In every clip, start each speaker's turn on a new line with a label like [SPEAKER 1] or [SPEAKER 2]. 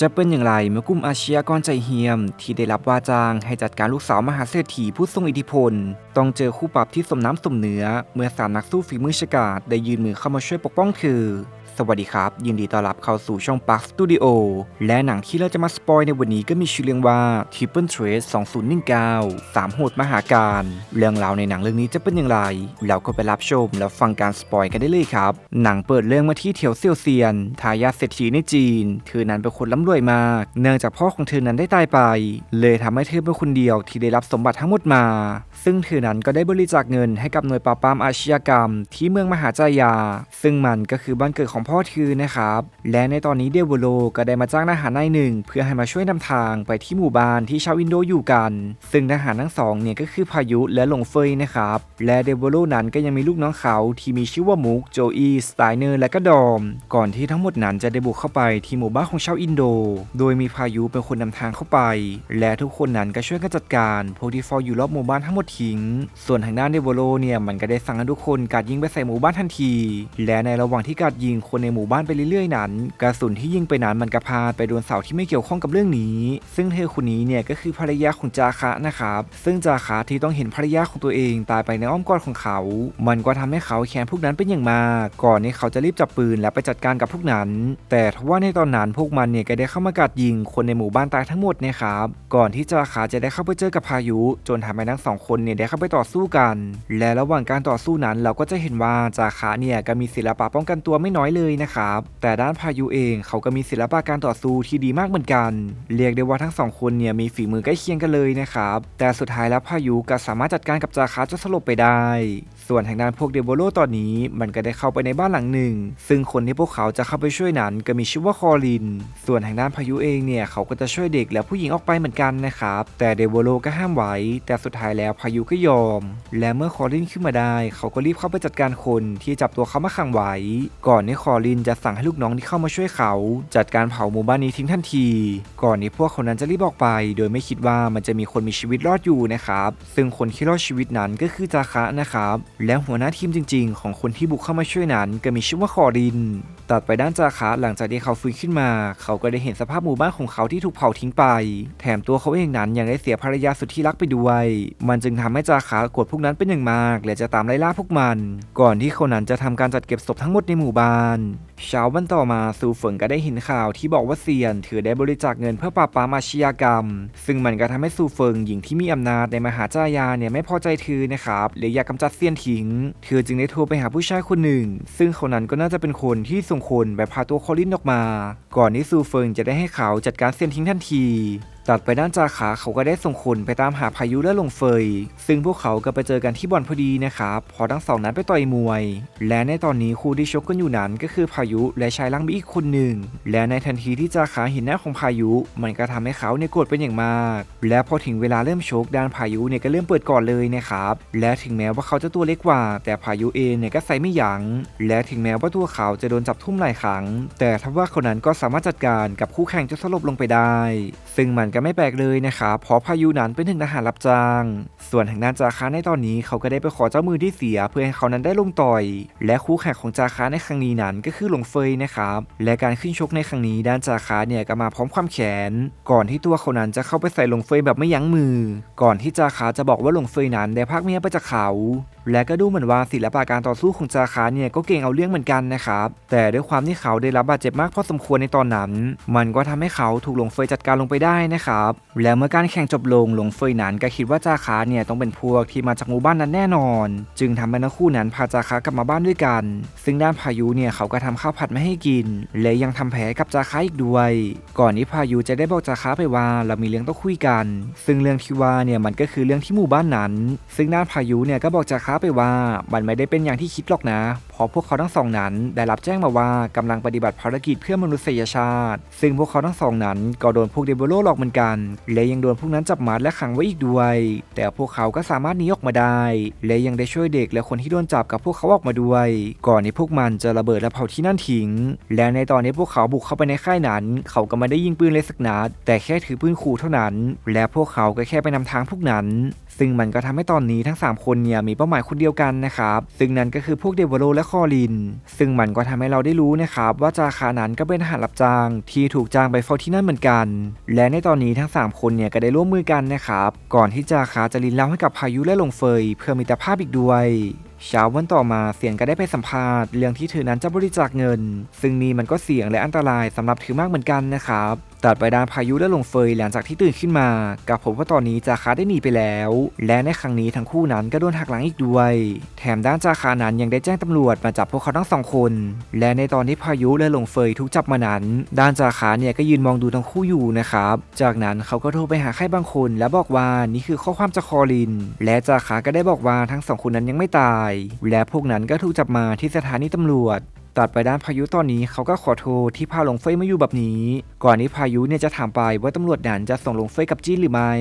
[SPEAKER 1] จะเป็นอย่างไรเมื่อกลุ่มอาชญากรใจเฮียม ที่ได้รับว่าจ้างให้จัดการลูกสาวมหาเศรษฐีผู้ทรงอิทธิพล ต้องเจอคู่ปรับที่สมน้ำสมเนื้อ เมื่อสามนักสู้ฝีมือชกาดได้ยืนมือเข้ามาช่วยปกป้องเธอ สวัสดีครับ ยินดีต้อนรับเข้าสู่ช่อง Park Studio และหนังที่เราจะมาสปอยในวันนี้ก็มีชื่อเรื่องว่า Triple Trace 2019 3โหดมหาการ เรื่องราวในหนังเรื่องนี้จะเป็นอย่างไร เราก็ไปรับชมแล้วฟังการสปอยกันได้เลยครับ หนังเปิดเรื่องมาที่เถียวเซียวเซียน ทายาทเศรษฐีในจีน เธอนั้นเป็นคนร่ำรวยมาก เนื่องจากพ่อของเธอนั้นได้ตายไป เลยทำให้เธอเป็นคนเดียวที่ได้รับสมบัติทั้งหมดมา ซึ่งเธอนั้นก็ได้บริจาคเงินให้กับหน่วยปราบปรามอาชญากรรม ที่เมืองมหาจายา ซึ่งมันก็คือบ้านเกิดของพ่อเธอนะครับ และในตอนนี้เดวโลก็ได้มาจ้างทหารนายหนึ่ง เพื่อให้มาช่วยนำทางไปที่หมู่บ้านที่ชาวอินโดอยู่กัน ซึ่งทหารทั้งสองเนี่ยก็คือพายุและหลงเฟยนะครับ และเดวโลนั้นก็ยังมีลูกน้องเขาที่มีชื่อว่ามุกโจอีสไตเนอร์และก็ดอม ก่อนที่ทั้งหมดนั้นจะได้บุกเข้าไปที่หมู่บ้านของชาวอินโด โดยมีพายุเป็นคนนำทางเข้าไป และทุกคนนั้นก็ช่วยกันจัดการพวกที่ฟออยู่รอบหมู่บ้านทั้งหมดทิ้ง ส่วนทางด้านเดวโลเนี่ยมันก็ได้สั่งให้ทุกคนการยิงไปใส่หมู่บ้านทันที และในระหว่างที่การยิงคคนในหมู่บ้านไปเรื่อยๆนั้น กระสุนที่ยิงไปนั้นมันกระพาไปโดนเสาที่ไม่เกี่ยวข้องกับเรื่องนี้ ซึ่งเธอคนนี้เนี่ยก็คือภรรยาของจาคะนะครับ ซึ่งจาคะที่ต้องเห็นภรรยาของตัวเองตายไปในอ้อมกอดของเขา มันก็ทำให้เขาแค้นพวกนั้นเป็นอย่างมาก ก่อนที่เขาจะรีบจับปืนและไปจัดการกับพวกนั้น แต่ทว่าในตอนนั้นพวกมันเนี่ยก็ได้เข้ามากัดยิงคนในหมู่บ้านตายทั้งหมดเนี่ยครับ ก่อนที่จาคะจะได้เข้าไปเจอกับพายุ จนทำให้ทั้งสองคนเนี่ยได้เข้าไปต่อสู้กัน และระหว่างการต่อสู้นั้นเราก็จะเห็นว่าจาคะเนี่ยก็มีศิลปะป้องกันตัวไม่น้อยเลยนะครับ แต่ด้านพายุเองเขาก็มีศิลปะการต่อสู้ที่ดีมากเหมือนกัน เรียกได้ว่าทั้งสองคนเนี่ยมีฝีมือใกล้เคียงกันเลยนะครับ แต่สุดท้ายแล้วพายุก็สามารถจัดการกับจาคะจนสลบไปได้ ส่วนทางด้านพวกเดโบโลตอนนี้มันก็ได้เข้าไปในบ้านหลังหนึ่ง ซึ่งคนที่พวกเขาจะเข้าไปช่วยนั้นก็มีชื่อว่าคอริน ส่วนทางด้านพายุเองเนี่ยเขาก็จะช่วยเด็กและผู้หญิงออกไปเหมือนกันนะครับ แต่เดโบโลก็ห้ามไว้ แต่สุดท้ายแล้วพายุก็ยอม และเมื่อคอรินขึ้นมาได้ เขาก็รีบเข้าไปจัดการคนที่จับตัวเขามาขังไว้ ก่อนที่คออรินจะสั่งให้ลูกน้องที่เข้ามาช่วยเขา จัดการเผาหมู่บ้านนี้ทิ้งทันที ก่อนที่พวกเขานั้นจะรีบออกไป โดยไม่คิดว่ามันจะมีคนมีชีวิตรอดอยู่นะครับ ซึ่งคนที่รอดชีวิตนั้นก็คือจาคะนะครับ และหัวหน้าทีมจริง ๆ ของคนที่บุกเข้ามาช่วยนั้น ก็มีชื่อว่าคอริน ตัดไปด้านจาคะหลังจากที่เขาฟื้นขึ้นมา เขาก็ได้เห็นสภาพหมู่บ้านของเขาที่ถูกเผาทิ้งไป แถมตัวเขาเองนั้นยังได้เสียภรรยาสุดที่รักไปด้วย มันจึงทำให้จาคะโกรธพวกนั้นเป็นอย่างมาก และจะตามไล่ล่าพวกมัน ก่อนที่เขานั้นจะทำการจัดเก็บศพทั้งหมดในหมู่บ้าน嗯，เช้าวันต่อมาซูเฟิงก็ได้เห็นข่าวที่บอกว่าเซียน ถือได้บริจาคเงินเพื่อปราบปรามอาชญากรรม ซึ่งมันก็ทำให้ซูเฟิงหญิงที่มีอำนาจในมหาจายาเนี่ยไม่พอใจเธอนะครับเลยอยากกำจัดเซียนทิ้ง เธอจึงได้โทรไปหาผู้ชายคนหนึ่ง ซึ่งเขานั้นก็น่าจะเป็นคนที่ส่งคนไปพาตัวคอลินออกมา ก่อนที่ซูเฟิงจะได้ให้เขาจัดการเซียนทิ้งทันทีตัดไปด้านจาขาเขาก็ได้ส่งคนไปตามหาพายุและลงเฟย ซึ่งพวกเขาก็ไปเจอกันที่บ่อนพอดีนะครับพอทั้งสองนั้นไปต่อยมวย และในตอนนี้คู่ที่ชกกันอยู่นั้นก็คือพายุ และชายลังบีอีกคนหนึ่ง และในทันทีที่จาขาเห็นหน้าของพายุ มันก็ทำให้เขาเนี่ยโกรธเป็นอย่างมาก และพอถึงเวลาเริ่มโชกด้านพายุเนี่ยก็เริ่มเปิดก่อนเลยนะครับ และถึงแม้ว่าเขาจะตัวเล็กกว่า แต่พายุเองเนี่ยก็ใส่ไม่ยัง้ง และถึงแม้ว่าตัวเขาจะโดนจับทุ่มหลายครั้ง แต่ทว่าคนนั้นก็สามารถจัดการกับคู่แข่งจนสลบลงไปได้ ซึ่งมันก็ไม่แปลกเลยนะครับเพราะพายุนั้นเป็นถึงทหารรับจ้าง ส่วนทางด้านจาคะในตอนนี้เขาก็ได้ไปขอเจ้ามือที่เสีย เพื่อให้เขานั้นได้ลงต่อย และคู่แข่งของจาคะในครั้งนี้นั้นก็คือหลงเฟยนะครับและการขึ้นชกในครั้งนี้ด้านจาคะเนี่ยก็มาพร้อมความแขน ก่อนที่ตัวเขานั้นจะเข้าไปใส่หลงเฟยแบบไม่ยั้งมือ ก่อนที่จาคะจะบอกว่าหลงเฟยนั้นได้พักเมียไปจากเขา และก็ดูเหมือนว่าศิลปะการต่อสู้ของจาคาเนี่ยก็เก่งเอาเรื่องเหมือนกันนะครับแต่ด้วยความที่เขาได้รับบาดเจ็บมากพอสมควรในตอนนั้น มันก็ทำให้เขาถูกหลงเฟยจัดการลงไปได้นะครับและเมื่อการแข่งจบลงหลงเฟยนั้นก็คิดว่าจาคาเนี่ยต้องเป็นพวกที่มาจากหมู่บ้านนั้นแน่นอน จึงทำให้ทั้งคู่นั้นพาจาคากลับมาบ้านด้วยกัน ซึ่งด้านพายุเนี่ยเขาก็ทำข้าวผัดไม่ให้กิน และยังทำแผลกับจาคาอีกด้วย ก่อนที่พายุจะได้บอกจาคาไปว่าเรามีเรื่องต้องคุยกัน ซึ่งเรื่องที่ว่าเนี่ยมันก็คือเรื่องที่หมู่บ้านนั้น ซึ่งด้านพายุเนี่ยก็บอกจาคาไปว่ามันไม่ได้เป็นอย่างที่คิดหรอกนะ เพราะพวกเขาทั้งสองนั้นได้รับแจ้งมาว่ากำลังปฏิบัติภารกิจเพื่อมนุษยชาติ ซึ่งพวกเขาทั้งสองนั้นก็โดนพวกเดโบโลหลอกเหมือนกัน และยังโดนพวกนั้นจับมัดและขังไว้อีกด้วย แต่พวกเขาก็สามารถหนีออกมาได้ และยังได้ช่วยเด็กและคนที่โดนจับกับพวกเขาออกมาด้วย ก่อนที่พวกมันจะระเบิดและเผาที่นั่นทิ้ง และในตอนนี้พวกเขาบุกเข้าไปในค่ายนั้น เขาก็ไม่ได้ยิงปืนเลยสักนัดแต่แค่ถือปืนขู่เท่านั้น และพวกเขาก็แค่ไปนำทางพวกนั้น ซึ่งมันก็ทำให้ตอนนี้ทั้ง 3 คนเนี่ยมีเป้าหมายคนเดียวกันนะครับ ซึ่งนั่นก็คือพวกเดวโลและคอลิน ซึ่งมันก็ทำให้เราได้รู้นะครับ ว่าจาคานั้นก็เป็นทหารรับจ้าง ที่ถูกจ้างไปเฝ้าที่นั่นเหมือนกัน และในตอนนี้ทั้ง 3 คนเนี่ยก็ได้ร่วมมือกันนะครับ ก่อนที่จาคาจะลินเล่าให้กับพายุและลงเฟย เพื่อมิตรภาพอีกด้วยเช้าวันต่อมาเสียงก็ได้ไปสัมภาษณ์เรื่องที่เธอนั้นจะบริจาคเงิน ซึ่งนี่มันก็เสี่ยงและอันตรายสำหรับเธอมากเหมือนกันนะครับ ตัดไปด้านพายุและลงเฟยหลังจากที่ตื่นขึ้นมา กับผมว่าตอนนี้จาคาได้หนีไปแล้ว และในครั้งนี้ทั้งคู่นั้นก็โดนหักหลังอีกด้วย แถมด้านจาคานั้นยังได้แจ้งตำรวจมาจับพวกเขาทั้งสองคน และในตอนที่พายุและลงเฟยถูกจับมานั้น ด้านจาคาเนี่ยก็ยืนมองดูทั้งคู่อยู่นะครับ จากนั้นเขาก็โทรไปหาใครบางคน และบอกว่านี่คือข้อความจากคอลิน และจาคาก็ได้บอกว่าทั้งสองคนนั้นยังไม่ตาย และพวกนั้นก็ถูกจับมาที่สถานีตำรวจ ตัดไปด้านพายุตอนนี้เขาก็ขอโทษที่พาหลงเฟยมาอยู่แบบนี้ ก่อนที่พายุเนี่ยจะถามไปว่าตำรวจนั้นจะส่งหลงเฟยกับจี้นหรือไม่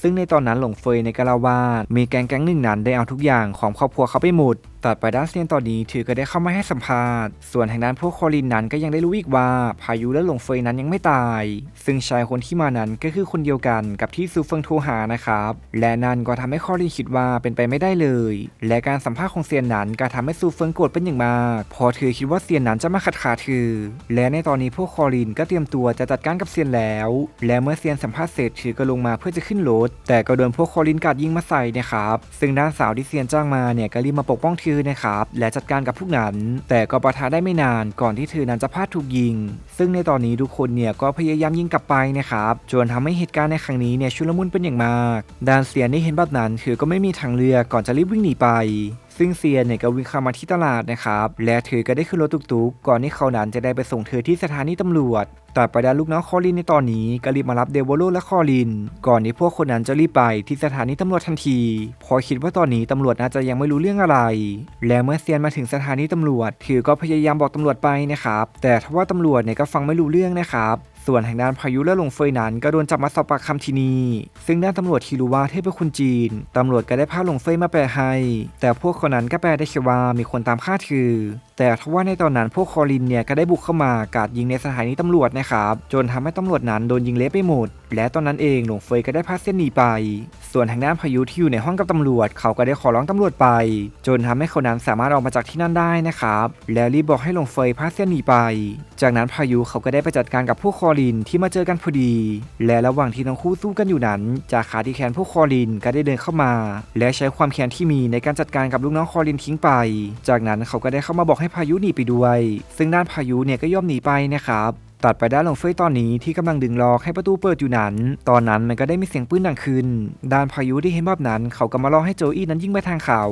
[SPEAKER 1] ซึ่งในตอนนั้นหลงเฟยในกะลาวาดมีแก๊งแก๊งหนึ่งนั้นได้เอาทุกอย่างของครอบครัวเขาไปหมดตัดไปด้านเซียนตอนนี้ถือก็ได้เข้ามาให้สัมภาษณ์ ส่วนทางด้านพวกคอลินนั้นก็ยังได้รู้อีกว่าพายุและหลงเฟยนั้นยังไม่ตาย ซึ่งชายคนที่มานั้นก็คือคนเดียวกันกับที่ซูเฟิงโทรหานะครับ และนั่นก็ทำให้คอลินคิดว่าเป็นไปไม่ได้เลย และการสัมภาษณ์ของเซียนนั้นก็ทำให้ซูเฟิงโกรธเป็นอย่างมาก พอเธอคิดว่าเซียนนั้นจะมาขัดขาเธอและในตอนนี้พวกคอลินก็เตรียมตัวจะจัดการกับเซียนแล้ว และเมื่อเซียนสัมภาษณ์เสร็จเธอก็ลงมาเพื่อจะขึ้นรถแต่ก็โดนพวกคอลินกัดยิงมาใส่นะครับซึ่งด้านสาวที่เซียนจ้างมาเนี่ยก็รีบมาปกป้องเธอนะครับและจัดการกับพวกนั้น แต่ก็ประทะได้ไม่นานก่อนที่เธอนั้นจะพลาดถูกยิง ซึ่งในตอนนี้ทุกคนเนี่ยก็พยายามยิงกลับไปนะครับจนทำให้เหตุการณ์ในครั้งนี้เนี่ยชุลมุนเป็นอย่างมากด้านเซียนได้เห็นแบบนั้นเธอก็ไม่มีทางเลือกก่อนจะรีบวิ่งหนีไป ซึ่งเซียนเนี่ยก็วิ่งเข้ามาที่ตลาดนะครับ และเธอก็ได้ขึ้นรถตุกๆ ก่อนที่เขานั้นจะได้ไปส่งเธอที่สถานีตำรวจ แตัดไปด้านลูกน้องคอลินในตอนนี้ก็รีบมารับเดวโลและคอลิน ก่อนที่พวกคนนั้นจะรีบไปที่สถานีตำรวจทันที พอคิดว่าตอนนี้ตำรวจน่าจะยังไม่รู้เรื่องอะไร และเมื่อเซียนมาถึงสถานีตำรวจเธอก็พยายามบอกตำรวจไปนะครับ แต่ทว่าตำรวจเนี่ยก็ฟังไม่รู้เรื่องนะครับ ส่วนทางด้านพายุและหลงเฟยนั้นก็โดนจับมาสอบปากคำที่นี่ซึ่งด้านตำรวจที่รู้ว่าเทพคุณจีนตำรวจก็ได้พาหลงเฟยมาแปลให้ แต่พวกคนนั้นก็แปลได้แค่ว่ามีคนตามฆ่าถือ แต่ทว่าในตอนนั้นพวกคอลินเนี่ยก็ได้บุกเข้ามากาดยิงในสถานีตำรวจนะครับ จนทำให้ตำรวจนั้นโดนยิงเละไปหมด และตอนนั้นเองหลวงเฟยก็ได้พาเส้นหนีไป ส่วนทางด้านพายุที่อยู่ในห้องกับตำรวจ เขาก็ได้ขอร้องตำรวจไป จนทำให้เขานั้นสามารถออกมาจากที่นั่นได้นะครับ แล้วรีบบอกให้หลวงเฟยพาเส้นหนีไป จากนั้นพายุเขาก็ได้ไปจัดการกับพวกคอลินที่มาเจอกันพอดี และระหว่างที่ทั้งคู่สู้กันอยู่นั้น จากขาที่แขนพวกคอลินก็ได้เดินเข้ามา และใช้ความแค้นที่มีในการจัดการกับลูกน้องคอลินทิ้งไป จากนั้นเขาก็ได้เข้ามาบอกให้พายุหนีไปด้วย ซึ่งด้านพายุเนี่ยก็ย่อมหนีไปนะครับตัดไปด้านหลงเฟยตอนนี้ที่กำลังดึงล็อกให้ประตูเปิดอยู่นั้น ตอนนั้นมันก็ได้มีเสียงปืนดังขึ้น ด้านพายุที่เห็นแบบนั้น เขาก็มาล่อให้โจอี้นั้นยิงไปทางเขา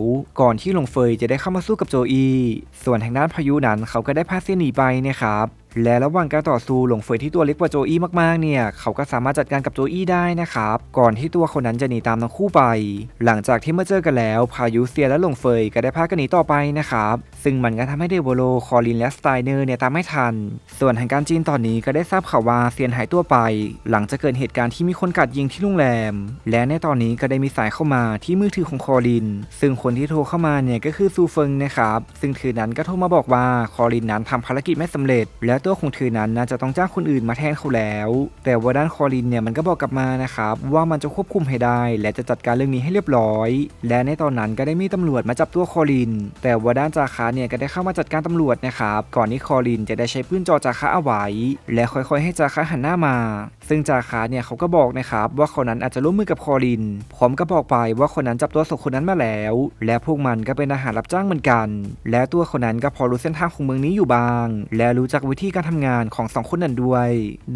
[SPEAKER 1] ก่อนที่หลงเฟยจะได้เข้ามาสู้กับโจอี้ ส่วนทางด้านพายุนั้นเขาก็ได้พาเสียหนีไปนะครับ และระหว่างการต่อสู้หลงเฟยที่ตัวเล็กกว่าโจอี้มากๆเนี่ย เขาก็สามารถจัดการกับโจอี้ได้นะครับ ก่อนที่ตัวคนนั้นจะหนีตามทั้งคู่ไป หลังจากที่เมาเจอกันแล้วพายุเซียและหลงเฟยก็ได้พากันหนีต่อไปนะครับ ซึ่งมันก็ทำให้เดวโลคอลินและสไตเนอร์เนี่ยตามไม่ทัน ส่วนทางการจีนตอนนี้ก็ได้ทราบข่าวว่าเซียนหายตัวไป หลังจากเกิดเหตุการณ์ที่มีคนกัดยิงที่โรงแรม และในตอนนี้ก็ได้มีสายเข้ามาที่มือถือของคอลิน ซึ่งคนที่โทรเข้ามาเนี่ยก็คือซูเฟิงนะครับ ซึ่งเธอนั้นก็โทรมาบอกว่าคอลินนั้นทำภารกิจไม่สำเร็จ และตัวของเธอนั้นน่าจะต้องจ้างคนอื่นมาแทนเขาแล้ว แต่ว่าด้านคอลินเนี่ยมันก็บอกกลับมานะครับว่ามันจะควบคุมให้ได้ และจะจัดการเรื่องนี้ให้เรียบร้อย และในตอนนั้นก็ได้มีตำรวจมาจับตัวคอลิน แต่ว่าด้านจาคาเนี่ยก็ได้เข้ามาจัดการตำรวจนะครับก่อนที่คอลินจะได้ใช้ปืนจ่อจาคาเอาไว้ และค่อยๆ ให้จาคาหันหน้ามา ซึ่งจาคาเนี่ยเขาก็บอกนะครับว่าคนนั้นอาจจะร่วมมือกับคอลินพร้อมก็บอกไปว่าคนนั้นจับตัวสองคนนั้นมาแล้ว และพวกมันก็เป็นอาหารรับจ้างเหมือนกัน และตัวคนนั้นก็พอรู้เส้นทางของเมืองนี้อยู่บ้าง และรู้จักวิธีการทำงานของสองคนนั้นด้วย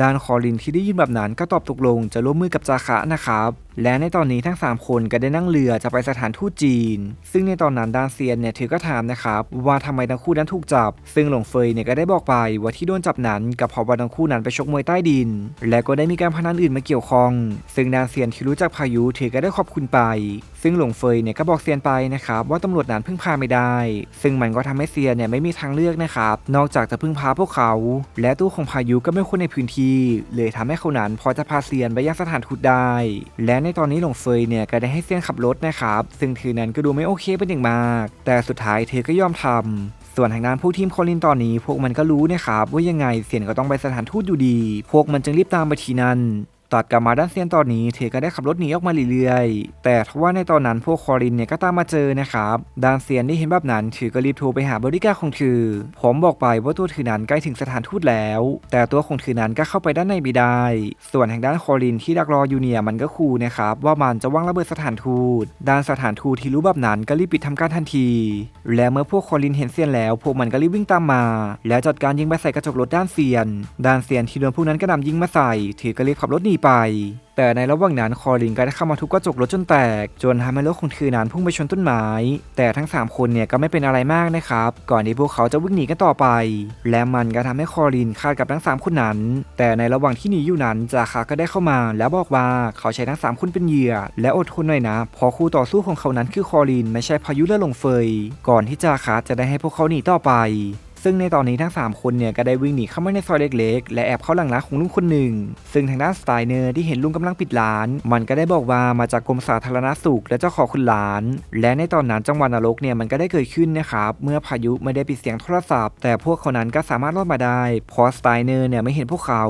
[SPEAKER 1] ด้านคอลินที่ได้ยินแบบนั้นก็ตอบตกลงจะร่วมมือกับจาคะนะครับ และในตอนนี้ทั้ง 3 คนก็ได้นั่งเรือจะไปสถานทูตจีน ซึ่งในตอนนั้นดานเซียนเนี่ยเธอก็ถามนะครับว่าทำไมทั้งคู่นั้นถูกจับ ซึ่งหลงเฟยเนี่ยก็ได้บอกไปว่าที่โดนจับนั้นกับเพราะว่าทั้งคู่นั้นไปชกมวยใต้ดิน และก็ได้มีการพนันอื่นมาเกี่ยวข้อง ซึ่งดานเซียนที่รู้จักพายุเธอก็ได้ขอบคุณไป ซึ่งหลงเฟยเนี่ยก็บอกเซียนไปนะครับว่าตำรวจนั้นพึ่งพาไม่ได้ ซึ่งมันก็ทำให้เซียนเนี่ยไม่มีทางเลือกนะครับนอกจากจะพึ่งพาพวกเขา และตู้ของพายุก็ไม่คนในพื้นที่ เลยทำให้เขานั้นพอจะพาเซียนไปยังสถานทูตได้ และในตอนนี้หลงเฟยเนี่ยก็ได้ให้เซียนขับรถนะครับ ซึ่งเธอนั้นก็ดูไม่โอเคเป็นอย่างมาก แต่สุดท้ายเธอก็ยอมทำส่วนทางด้านผู้ทีมโคลินตอนนี้ พวกมันก็รู้นะครับว่ายังไงเซียนก็ต้องไปสถานทูตอยู่ดี พวกมันจึงรีบตามไปที่นั่น ตัดกลับมาด้านเซียนตอนนี้เธอก็ได้ขับรถหนีออกมาเรื่อยๆ แต่ทว่าในตอนนั้นพวกคอรินเนี่ยก็ตามมาเจอนะครับด้านเซียนได้เห็นแบบนั้นเธอก็รีบโทรไปหาบริการของเธอผมบอกไปว่าตัวเธอนั้นใกล้ถึงสถานทูตแล้ว แต่ตัวของเธอนั้นก็เข้าไปด้านในไม่ได้ ส่วนทางด้านคอรินที่ดักรออยู่เนี่ยมันก็คูนะครับว่ามันจะวางระเบิดสถานทูตด้านสถานทูตที่รู้แบบนั้นก็รีบปิดทำการทันที และเมื่อพวกคอรินเห็นเซียนแล้ว พวกมันก็รีบวิ่งตามมา แล้วจัดการยิงไปใส่กระจกรถด้านเซียน ด้านเซียนที่โดนพวกนั้นก็นำยิงมาใส่เธอก็รีบขับรถหนีไป แต่ในระหว่างนั้นคอรินก็ได้เข้ามาทุบกระจกรถจนแตก จนทำให้รถของเธอนั้นพุ่งไปชนต้นไม้ แต่ทั้ง 3 คนเนี่ยก็ไม่เป็นอะไรมากนะครับ ก่อนที่พวกเขาจะวิ่งหนีกันต่อไป และมันก็ทำให้คอรินคาดกับทั้ง 3 คนนั้น แต่ในระหว่างที่หนีอยู่นั้นจาคาก็ได้เข้ามา แล้วบอกว่าเขาใช้ทั้ง 3 คนเป็นเหยื่อ และอดทนหน่อยนะเพราะคู่ต่อสู้ของเขานั้นคือคอริน ไม่ใช่พายุเลือดลงเฟย ก่อนที่จาคาจะได้ให้พวกเขาหนีต่อไป ซึ่งในตอนนี้ทั้ง 3 คนเนี่ยก็ได้วิ่งหนีเข้ามาในซอยเล็กๆ และแอบเข้าหลังร้านของลุงคนหนึ่ง ซึ่งทางด้านสไตเนอร์ที่เห็นลุงกำลังปิดร้าน มันก็ได้บอกว่ามาจากกรมสาธารณสุขและเจ้าของคุณร้าน และในตอนนั้นจังหวัดนรกเนี่ยมันก็ได้เกิดขึ้นนะครับเมื่อพายุไม่ได้ปิดเสียงโทรศัพท์ แต่พวกเขานั้นก็สามารถรอดมาได้เพราะสไตเนอร์เนี่ยไม่เห็นพวกเขา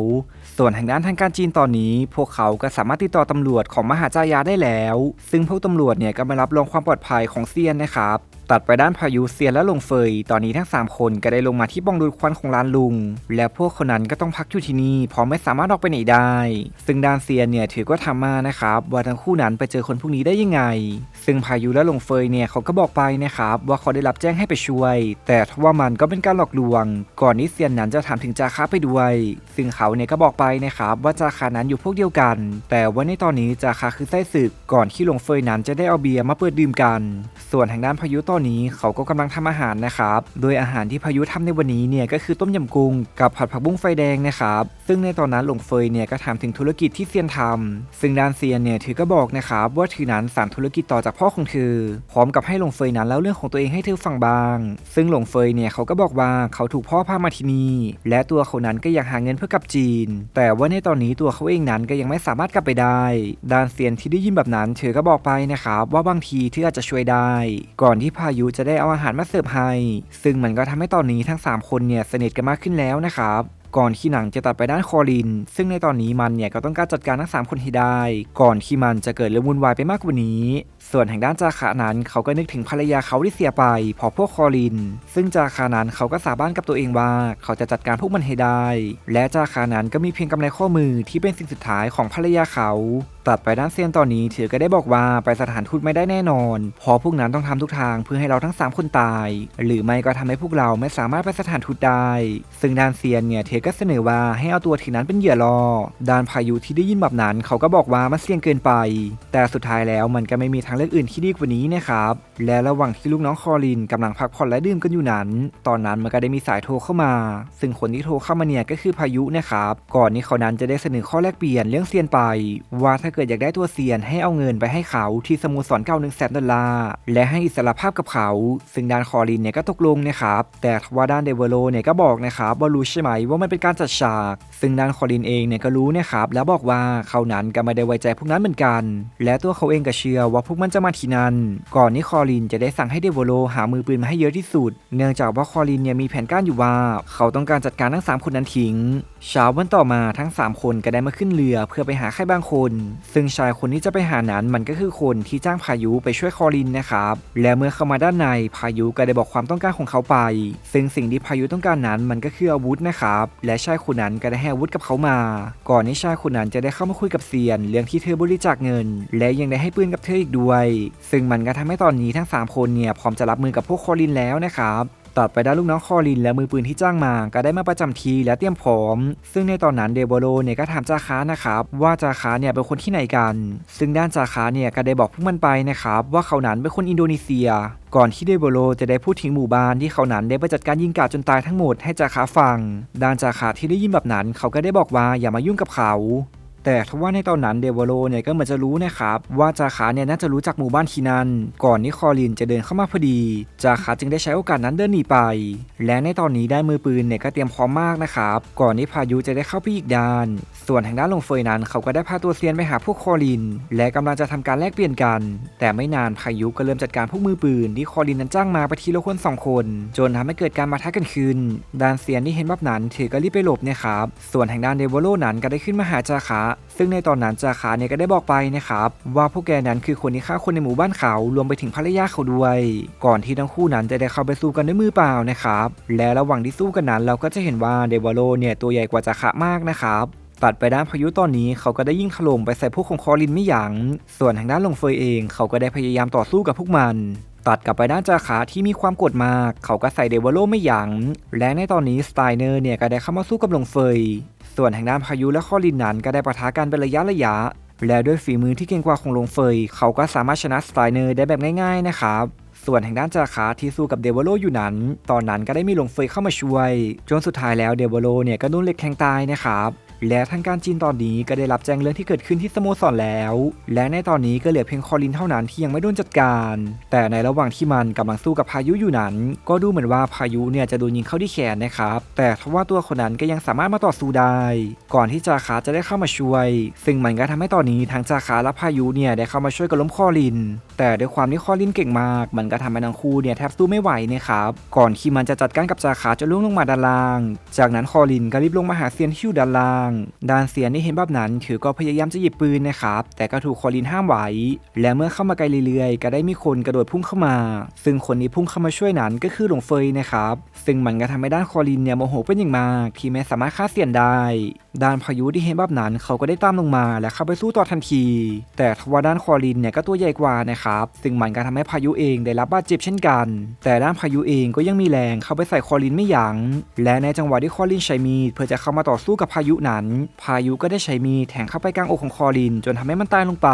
[SPEAKER 1] ส่วนทางด้านทางการจีนตอนนี้ พวกเขาก็สามารถติดต่อตำรวจของมหาจายาได้แล้ว ซึ่งพวกตำรวจเนี่ยก็มารับรองความปลอดภัยของเซียนนะครับ ตัดไปด้านพายุเซียนและลงเฟย ตอนนี้ทั้ง 3 คนก็ได้ลงมาที่บ้องดูดควันของร้านลุง และพวกคนนั้นก็ต้องพักอยู่ที่นี่เพราะไม่สามารถออกไปไหนได้ ซึ่งด้านเซียนเนี่ยถือก็ทำมานะครับว่าทั้งคู่นั้นไปเจอคนพวกนี้ได้ยังไง ซึ่งพายุและลงเฟยเนี่ยเขาก็บอกไปนะครับว่าเขาได้รับแจ้งให้ไปช่วย แต่ทว่ามันก็เป็นการหลอกลวง ก่อนนี้เซียนนั้นจะถามถึงจาค้าไปด้วย ซึ่งเขาเนี่ยก็บอกไปนะครับว่าจาคานั้นอยู่พวกเดียวกัน แต่ว่าในตอนนี้จาคาคือไส้ศึกก่อนที่ลงเฟยนั้นจะได้เอาเบียร์มาเปิดดื่มกัน ส่วนทางด้านพายุตอนนี้เขาก็กำลังทำอาหารนะครับ โดยอาหารที่พายุทำในวันนี้เนี่ยก็คือต้มยำกุ้งกับผัดผักบุ้งไฟแดงนะครับ ซึ่งในตอนนั้นหลงเฟยเนี่ยก็ถามถึงธุรกิจที่เซียนทำซึ่งด้านเซียนเนี่ยถือก็บอกนะครับว่าถือนั้นสานธุรกิจต่อจากพ่อของเธอ พร้อมกับให้หลงเฟยนั้นเล่าเรื่องของตัวเองให้เธอฟังบ้าง ซึ่งหลงเฟยเนี่ยเขาก็บอกว่าเขาถูกพ่อพามาที่นี่และตัวเขานั้นก็อยากหาเงินเพื่อกลับจีน แต่ว่าในตอนนี้ตัวเขาเองนั้นก็ยังไม่สามารถกลับไปได้ ด้านเซียนที่ได้ยินแบบนั้นเธอก็บอกไปนะครับว่าบางทีเธออาจจะช่วยได้ ก่อนที่พายุจะได้เอาอาหารมาเสิร์ฟให้ ซึ่งมันก็ทำให้ตอนนี้ทั้ง 3 คนเนี่ยสนิทกันมากขึ้นแล้วนะครับก่อนที่หนังจะตัดไปด้านคอริน ซึ่งในตอนนี้มันเนี่ยก็ต้องการจัดการทั้ง3คนให้ได้ ก่อนที่มันจะเกิดเรื่องวุ่นวายไปมากกว่านี้ส่วนทางด้านจาคานั้นเขาก็นึกถึงภรรยาเขาที่เสียไปพราะพวกคอริน ซึ่งจาคานั้นเขาก็สาบานกับตัวเองว่า เขาจะจัดการพวกมันให้ได้ และจาคานั้นก็มีเพียงกำไรข้อมือที่เป็นสิ่งสุดท้ายของภรรยาเขาตัดไปด้านเซียนตอนนี้เธอก็ได้บอกว่าไปสถานทูตไม่ได้แน่นอน เพราะพวกนั้นต้องทำทุกทางเพื่อให้เราทั้ง 3 คนตาย หรือไม่ก็ทำให้พวกเราไม่สามารถไปสถานทูตได้ ซึ่งด้านเซียนเนี่ยเธอก็เสนอว่าให้เอาตัวทีนั้นเป็นเหยื่อล่อด้านพายุที่ได้ยินแบบนั้น เขาก็บอกว่ามันเสี่ยงเกินไป แต่สุดท้ายแล้วมันก็ไม่มีางเลือกอื่นที่ดีกว่านี้นะครับ และระหว่างที่ลูกน้องคอรินกำลังพักผ่อนและดื่มกันอยู่นั้น ตอนนั้นมันก็ได้มีสายโทรเข้ามา ซึ่งคนที่โทรเข้ามาเนี่ยก็คือพายุนะครับ ก่อนที่เขานั้นจะได้เสนอข้อแลกเปลี่ยนเรื่องเซียนไป ว่าถ้าเกิดอยากได้ตัวเซียนให้เอาเงินไปให้เขาที่สโมสรเก่าหนึ่งแสนดอลลาร์และให้อิสรภาพกับเขา ซึ่งด้านคอรินเนี่ยก็ตกลงนะครับแต่ว่าด้านเดเวโลเนี่ยก็บอกนะครับว่ารู้ใช่ไหมว่ามันเป็นการจัดฉาก ซึ่งด้านคอรินเองเนี่ยก็รู้นะครับแล้วบอกว่าเขานั้นก็ไม่ได้ไว้ใจพวกนั้นเหมือนกัน และตัวเขาเองก็เชื่อว่าพวกมันจะมาที่นั่นก่อนที่คอรินจะได้สั่งให้เดวโลหามือปืนมาให้เยอะที่สุด เนื่องจากว่าคอรินเนี่ยมีแผนการอยู่ว่า เขาต้องการจัดการทั้ง 3 คนนั้นทิ้ง เช้าวันต่อมาทั้ง 3 คนก็ได้มาขึ้นเรือเพื่อไปหาใครบางคน ซึ่งชายคนที่จะไปหานั้นมันก็คือคนที่จ้างพายุไปช่วยคอรินนะครับ และเมื่อเข้ามาด้านในพายุก็ได้บอกความต้องการของเขาไป ซึ่งสิ่งที่พายุต้องการนั้นมันก็คืออาวุธนะครับ และชายคนนั้นก็ได้ให้อาวุธกับเขามา ก่อนที่ชายคนนั้นจะได้เข้ามาคุยกับเซียน เรื่องที่เธอบริจาคเงิน และยังได้ให้ปืนกับเธออีกด้วยซึ่งมันก็ทำให้ตอนนี้ทั้ง 3 คนเนี่ยพร้อมจะรับมือกับพวกคอรินแล้วนะครับตัดไปด้านลูกน้องคอรินและมือปืนที่จ้างมาก็ได้มาประจำทีและเตรียมพร้อม ซึ่งในตอนนั้นเดโบโลเนี่ยก็ถามจาคานะครับว่าจาคาเนี่ยเป็นคนที่ไหนกัน ซึ่งด้านจาคาเนี่ยก็ได้บอกพวกมันไปนะครับว่าเขานั้นเป็นคนอินโดนีเซีย ก่อนที่เดโบโลจะได้พูดถึงหมู่บ้านที่เขานั้นได้ไปจัดการยิงกาดจนตายทั้งหมดให้จาคาฟัง ด้านจาคาที่ได้ยินแบบนั้น เขาก็ได้บอกว่าอย่ามายุ่งกับเขา แต่ทว่าในตอนนั้นเดวโลเนี่ยก็เหมือนจะรู้นะครับ ว่าจาคาเนี่ยน่าจะรู้จักหมู่บ้านที่นั่นก่อนที่คอรินจะเดินเข้ามาพอดี จาคาจึงได้ใช้โอกาสนั้นเดินหนีไป และในตอนนี้ได้มือปืนเนี่ยก็เตรียมพร้อมมากนะครับ ก่อนที่พายุจะได้เข้าไปอีกด้าน ส่วนทางด้านลงเฟยนั้นเขาก็ได้พาตัวเซียนไปหาพวกคอลิน และกำลังจะทำการแลกเปลี่ยนกัน แต่ไม่นานพายุก็เริ่มจัดการพวกมือปืนที่คอลินนั้นจ้างมาไปทีละคนสองคน จนทำให้เกิดการมาทักกันขึ้นด้านเซียนที่เห็นแบบนั้นถือก็รีบไปหลบนะครับส่วนทางด้านเดวโลนั้นก็ได้ขึ้นมาหาจาคะซึ่งในตอนนั้นจาคะเนี่ยก็ได้บอกไปนะครับว่าพวกแกนั้นคือคนที่ฆ่าคนในหมู่บ้านเขารวมไปถึงภรรยาเขาด้วย ก่อนที่ทั้งคู่นั้นจะได้เข้าไปสู้กันด้วยมือเปล่านะครับและระหว่างที่สู้กันนั้นเราก็จะเห็นว่าเดวโลเนี่ยตัวใหญ่กว่าจาคะมากนะครับตัดไปด้านพายุตอนนี้เขาก็ได้ยิ่งถล่มไปใส่พวกของคอลินไม่หยัง้งส่วนทางด้านลงเฟยเองเขาก็ได้พยายามต่อสู้กับพวกมันตัดกลับไปด้านจาขาที่มีความกดมาก เขาก็ใส่เดวโลไม่ยัง้ง และในตอนนี้สไตเนอร์เนี่ยก็ได้เข้ามาสู้กับลงเฟย ส่วนทางด้านพายุและข้อลินนั้นก็ได้ปะทะกันเป็นระยะระยะ และด้วยฝีมือที่เก่งกว่าของลงเฟย เขาก็สามารถชนะสไตเนอร์ได้แบบง่ายๆนะครับส่วนทางด้านจาคาที่สู้กับเดวโลอยู่นั้น ตอนนั้นก็ได้มีลงเฟยเข้ามาช่วย จนสุดท้ายแล้วเดวโลเนี่ยก็โดนเหล็กแข็งตายนะครับ และทางการจีนตอนนี้ก็ได้รับแจ้งเรื่องที่เกิดขึ้นที่สโมสรแล้ว และในตอนนี้ก็เหลือเพียงคอลินเท่านั้นที่ยังไม่โดนจัดการ แต่ในระหว่างที่มันกำลังสู้กับพายุอยู่นั้น ก็ดูเหมือนว่าพายุเนี่ยจะโดนยิงเข้าที่แขนนะครับ แต่ทว่าตัวคนนั้นก็ยังสามารถมาต่อสู้ได้ ก่อนที่จาคาจะได้เข้ามาช่วย ซึ่งมันก็ทำให้ตอนนี้ทั้งจาคาและพายุเนี่ยได้เข้ามาช่วยกันล้มคอลิน แต่ด้วยความที่คอลินเก่งมาก มันก็ทำให้ทั้งคู่เนี่ยแทบสู้ไม่ไหวนะครับก่อนที่มันจะจัดการกับจาคาจะล่วงลงมาด้านล่าง จากนั้นคอลินก็รีบลงมาหาเซียนที่อยู่ด้านล่างดานเซียนที่เห็นแบบนั้นถือก็พยายามจะหยิบปืนนะครับ แต่ก็ถูกคอลินห้ามไว้ และเมื่อเข้ามาไกลเรื่อยๆ ก็ได้มีคนกระโดดพุ่งเข้ามา ซึ่งคนนี้พุ่งเข้ามาช่วยนั้นก็คือหลงเฟยนะครับซึ่งมันก็ทำให้ด้านคอลินเนี่ยโมโหเป็นอย่างมากที่ไม่สามารถฆ่าเซียนได้ ด้านพายุที่เห็นแบบนั้นเขาก็ได้ตามลงมาและเข้าไปสู้ต่อทันที แต่ทว่าด้านคอลินเนี่ยก็ตัวใหญ่กว่านะครับซึ่งมันก็ทำให้พายุเองได้รับบาดเจ็บเช่นกัน แต่ด้านพายุเองก็ยังมีแรงเข้าไปใส่คอลินไม่ยัง้งและในจังหวะที่คอลินใช้มีดเพื่อจะเข้ามาต่อสู้กับพายุนั้นพายุก็ได้ใช้มีดแทงเข้าไปกลางอกของคอลิน จนทำให้มันตายลงไป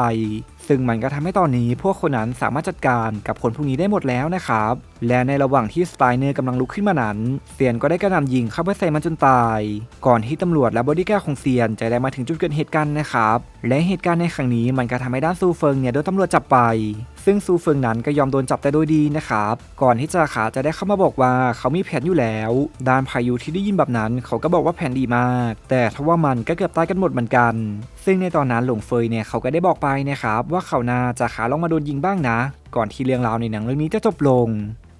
[SPEAKER 1] ซึ่งมันก็ทำให้ตอนนี้พวกคนนั้นสามารถจัดการกับคนพวกนี้ได้หมดแล้วนะครับ และในระหว่างที่สไตเนอร์กำลังลุกขึ้นมานั้นเซียนก็ได้กระหน่ำยิงเข้าไปใส่มันจนตาย ก่อนที่ตำรวจและบอดี้กร์ของเซียนจะได้มาถึงจุดเกิดเหตุกันนะครับ และเหตุการณ์ในครั้งนี้มันก็ทำให้ด้านซูเฟิงเนี่ยโดนตำรวจจับไป ซึ่งซูเฟิงนั้นก็ยอมโดนจับแต่โดยดีนะครับ ก่อนที่จาขาจะได้เข้ามาบอกว่าเขามีแผนอยู่แล้ว ด้านพายุที่ได้ยินแบบนั้น เขาก็บอกว่าแผนดีมาก แต่ทว่ามันก็เกือบตายกันหมดเหมือนกัน ซึ่งในตอนนั้นหลงเฟยเนี่ยเขาก็ได้บอกไปนะครับว่าเขาน่าจะขาลองมาโดนยิงบ้างนะ ก่อนที่เรื่องราวในหนังเรื่องนี้จะจบลง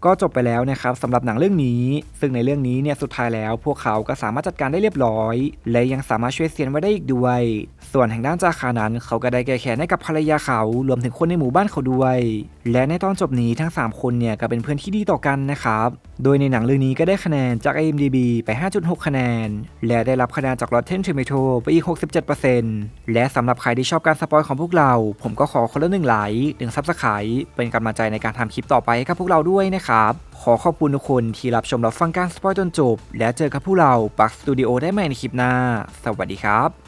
[SPEAKER 1] ก็จบไปแล้วนะครับสำหรับหนังเรื่องนี้ ซึ่งในเรื่องนี้เนี่ยสุดท้ายแล้ว พวกเขาก็สามารถจัดการได้เรียบร้อย และยังสามารถช่วยเซียนไว้ได้อีกด้วย ส่วนทางด้านจาคานั้น เขาก็ได้แก้แค้นให้กับภรรยาเขารวมถึงคนในหมู่บ้านเขาด้วย และในตอนจบนี้ทั้ง 3 คนเนี่ยก็เป็นเพื่อนที่ดีต่อกันนะครับโดยในหนังเรื่องนี้ก็ได้คะแนนจาก IMDb ไป 5.6 คะแนน และได้รับคะแนนจาก Rotten Tomato ไปอีก 67%และสำหรับใครที่ชอบการสปอยของพวกเรา ผมก็ขอคนละหนึ่งไลค์หนึ่งซับสไครต์เป็นกำลังใจในการทำคลิปต่อไปให้กับพวกเราด้วยนะนะครับ ขอขอบคุณทุกคนที่รับชมรับฟังการสปอยจนจบ และเจอกับพวกเราปักสตูดิโอได้ใหม่ในคลิปหน้า สวัสดีครับ